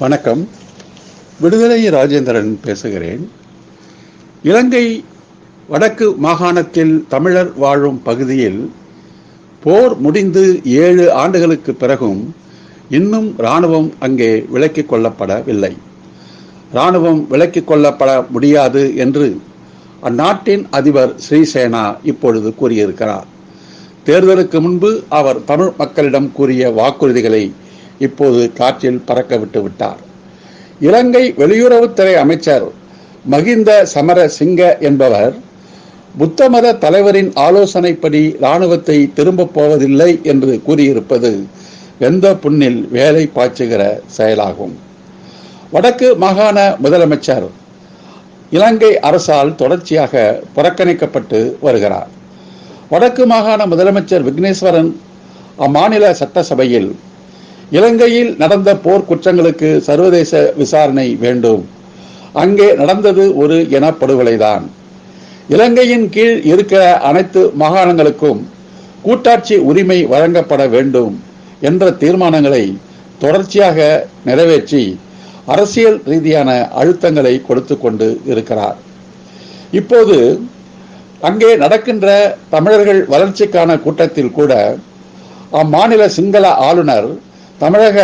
வணக்கம். விடுதலை ராஜேந்திரன் பேசுகிறேன். இலங்கை வடக்கு மாகாணத்தில் தமிழர் வாழும் பகுதியில் போர் முடிந்து ஏழு ஆண்டுகளுக்கு பிறகும் இன்னும் இராணுவம் அங்கே விலக்கிக் கொள்ளப்படவில்லை. இராணுவம் விலக்கிக் கொள்ளப்பட முடியாது என்று அந்நாட்டின் அதிபர் ஸ்ரீசேனா இப்பொழுது கூறியிருக்கிறார். தேர்தலுக்கு முன்பு அவர் தமிழ் மக்களிடம் கூறிய வாக்குறுதிகளை இப்போது காற்றில் பறக்க விட்டு விட்டார். இலங்கை வெளியுறவுத்துறை அமைச்சர் மகிந்த சமர சிங்க என்பவர் புத்த மத தலைவரின் ஆலோசனைப்படி இராணுவத்தை திரும்பப் போவதில்லை என்று கூறியிருப்பது வெந்த புண்ணில் வேலை பாய்ச்சுகிற செயலாகும். வடக்கு மாகாண முதலமைச்சர் இலங்கை அரசால் தொடர்ச்சியாக புறக்கணிக்கப்பட்டு வருகிறார். வடக்கு மாகாண முதலமைச்சர் விக்னேஸ்வரன் அம்மாநில சட்டசபையில் இலங்கையில் நடந்த போர் குற்றங்களுக்கு சர்வதேச விசாரணை வேண்டும். அங்கே நடந்தது ஒரு இனப்படுகொலைதான். இலங்கையின் கீழ் இருக்கிற அனைத்து மாகாணங்களுக்கும் கூட்டாட்சி உரிமை வழங்கப்பட வேண்டும் என்ற தீர்மானங்களை தொடர்ச்சியாக நிறைவேற்றி அரசியல் ரீதியான அழுத்தங்களை கொடுத்து கொண்டு இருக்கிறார். இப்போது அங்கே நடக்கின்ற தமிழர்கள் வளர்ச்சிக்கான கூட்டத்தில் கூட அம்மாநில சிங்கள ஆளுநர் தமிழக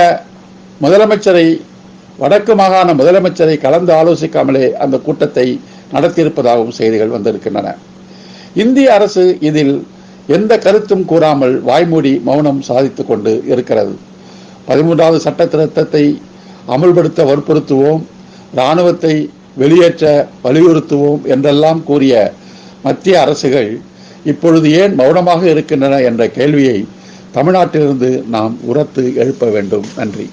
முதலமைச்சரை வடக்கு மாகாண முதலமைச்சரை கலந்து ஆலோசிக்காமலே அந்த கூட்டத்தை நடத்தியிருப்பதாகவும் செய்திகள் வந்திருக்கின்றன. இந்திய அரசு இதில் எந்த கருத்தும் கூறாமல் வாய்மூடி மௌனம் சாதித்துக் கொண்டு இருக்கிறது. பதிமூன்றாவது சட்ட திருத்தத்தை அமல்படுத்த வற்புறுத்துவோம் இராணுவத்தை வெளியேற்ற வலியுறுத்துவோம் என்றெல்லாம் கூறிய மத்திய அரசுகள் இப்பொழுது ஏன் மௌனமாக இருக்கின்றன என்ற கேள்வியை தமிழ்நாட்டிலிருந்து நாம் உரத்து எழுப்ப வேண்டும். நன்றி.